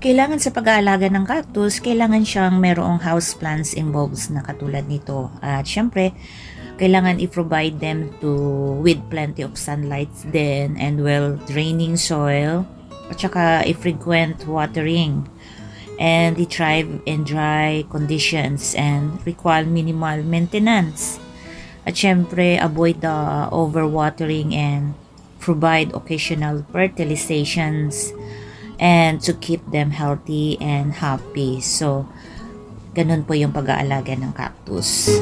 Kailangan sa pag-aalaga ng cactus, kailangan siyang merong houseplants involved na katulad nito. At syempre, kailangan i-provide them to with plenty of sunlight then and well draining soil at saka i-frequent watering and they thrive in dry conditions and require minimal maintenance. At syempre, avoid the overwatering and provide occasional fertilizations and to keep them healthy and happy. So, ganun po yung pag-aalaga ng cactus.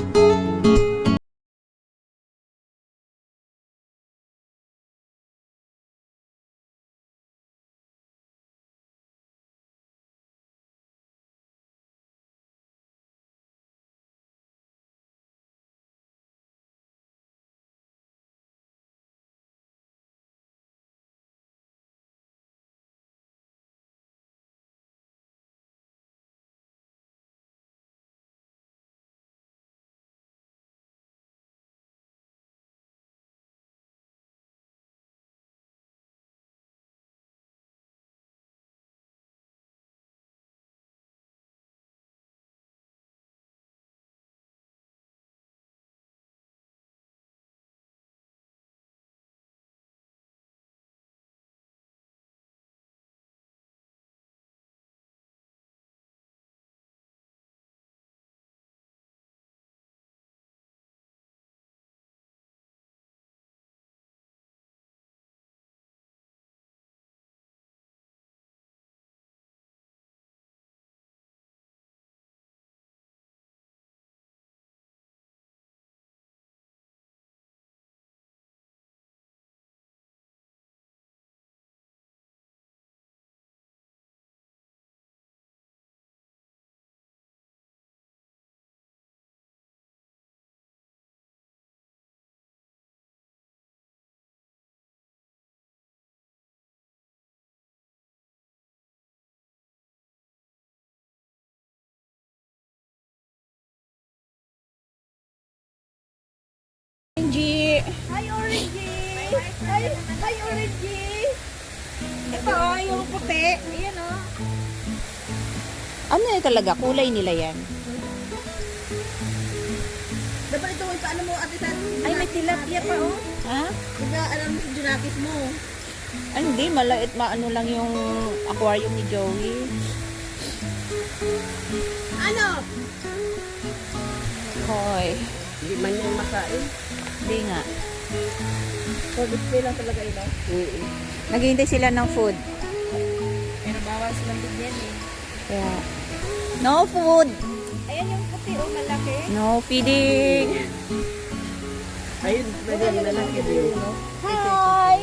Orange. Hi, Orange. Hi, hi, Orange. Ito, oh, yung puti. Ayan, oh. Ano yan talaga? Kulay nila yan. Dapat ito, ito, ano mo, ate San? Ay, may tilapia pa, oh. Ha? Diba, alam mo sa Junakis mo. Ay, hindi. Malait maano lang yung aquarium ni Joey. Ano? Hoy. Hindi man yung masain. Hindi nga. So, display lang talaga ito. Naghihintay sila ng food. Pero bawal silang bigyan eh. Kaya, no food. Ayan yung puti, oh, malaki. No feeding. Ayun, pwede yung lalaki din. Hi!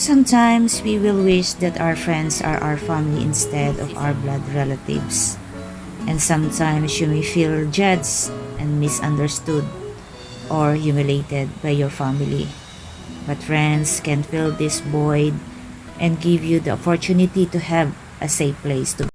Sometimes we will wish that our friends are our family instead of our blood relatives. And sometimes you may feel judged and misunderstood or humiliated by your family. But friends can fill this void and give you the opportunity to have a safe place to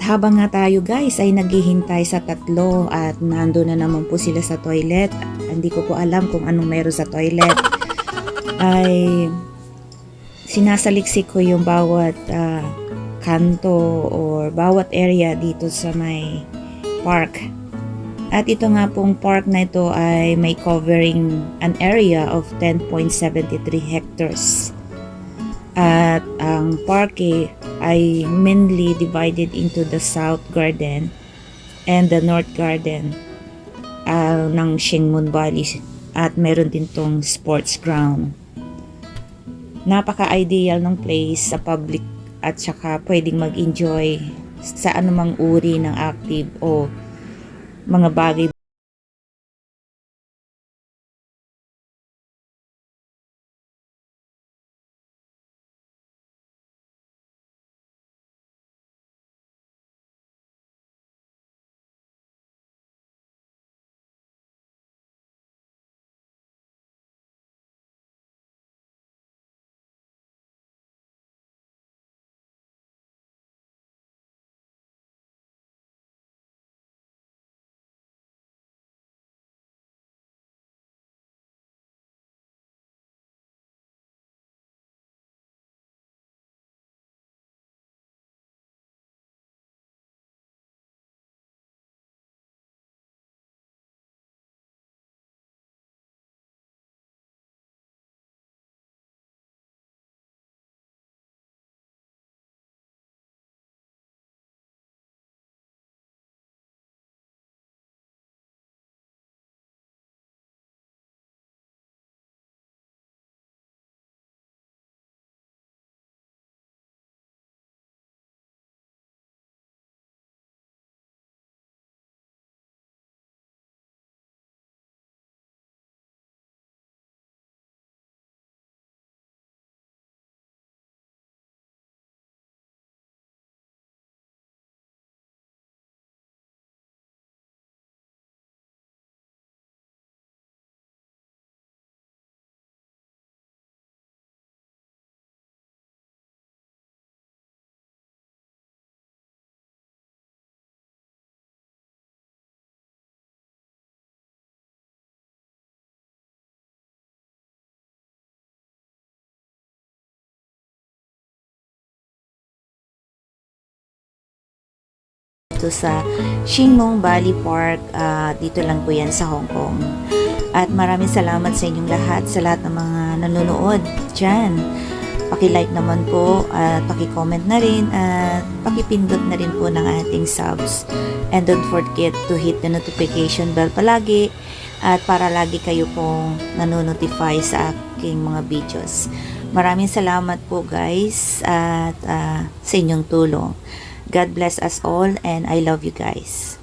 At habang nga tayo guys ay naghihintay sa tatlo at nando na naman po sila sa toilet. Hindi ko po alam kung anong meron sa toilet. Ay sinasaliksik ko yung bawat ah, kanto or bawat area dito sa may park. At ito nga pong park na ito ay may covering an area of 10.73 hectares. At ang parke ay mainly divided into the South Garden and the North Garden ah, ng Shingmun Valley at meron din tong sports ground. Napaka-ideal ng place sa public at saka pwedeng mag-enjoy sa anumang uri ng active o mga bagay dito sa Shingmong Valley Park. Ah, dito lang po yan sa Hong Kong. At maraming salamat sa inyong lahat, sa lahat ng mga nanonood dyan. Paki-like naman po at paki-comment na rin at paki-pindot na rin po ng ating subs. And don't forget to hit the notification bell palagi at para lagi kayo pong nanonotify sa aking mga videos. Maraming salamat po guys at ah, sa inyong tulong. God bless us all and I love you guys.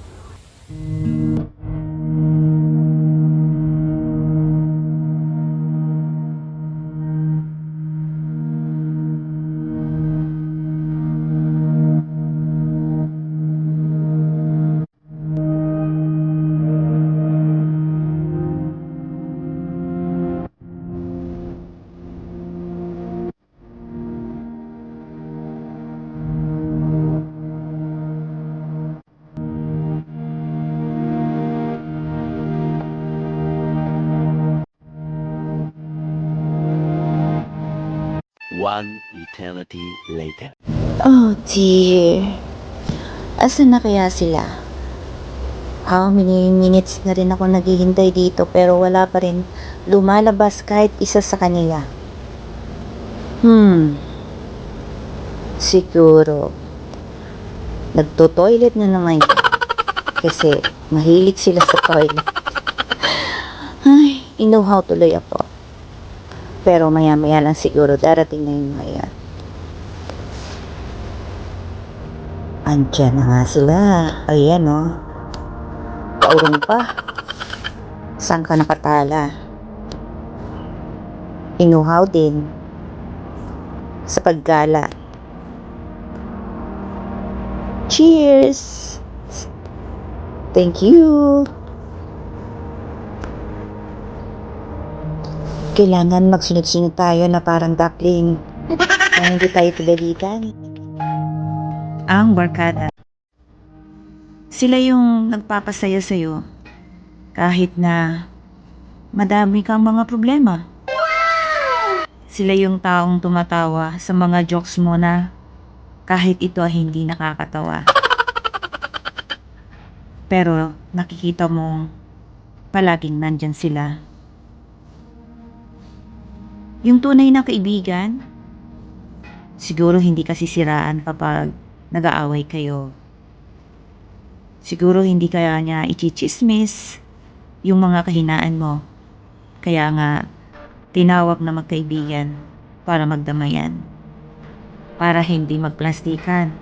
One eternity later. Oh dear. Asan na kaya sila? How many minutes na rin ako naghihintay dito pero wala pa rin lumalabas kahit isa sa kanila. Hmm. Siguro. Nagto-toilet na naman. Kasi mahilig sila sa toilet. Ay, inuhaw tuloy ako. Pero maya-maya lang siguro darating na yung mga yan. Andyan na nga sila. Ayan, oh. Kaurong pa. Saan ka nakatala? Inuhaw din. Sa paggala. Cheers! Thank you! Kailangan magsunod-sunod tayo na parang duckling. Na hindi tayo pagalitan. Ang barkada. Sila yung nagpapasaya sa'yo kahit na madami kang mga problema. Sila yung taong tumatawa sa mga jokes mo na kahit ito ay hindi nakakatawa. Pero nakikita mo palaging nandyan sila. Yung tunay na kaibigan, siguro hindi kasi siraan kapag nag-aaway kayo. Siguro hindi kaya niya ichichismis yung mga kahinaan mo. Kaya nga, tinawag na magkaibigan para magdamayan. Para hindi magplastikan.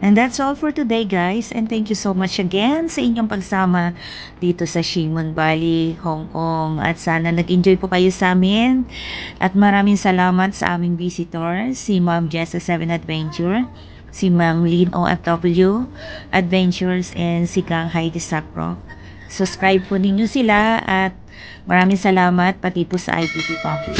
And that's all for today guys. And thank you so much again sa inyong pagsama dito sa Shimon Valley, Hong Kong. At sana nag-enjoy po kayo sa amin. At maraming salamat sa aming visitor si Ma'am Jessa 7 Adventure si Ma'am Lynn OFW Adventures and si Kang Heidi Sapro subscribe po ninyo sila at maraming salamat pati po sa IPP Coffee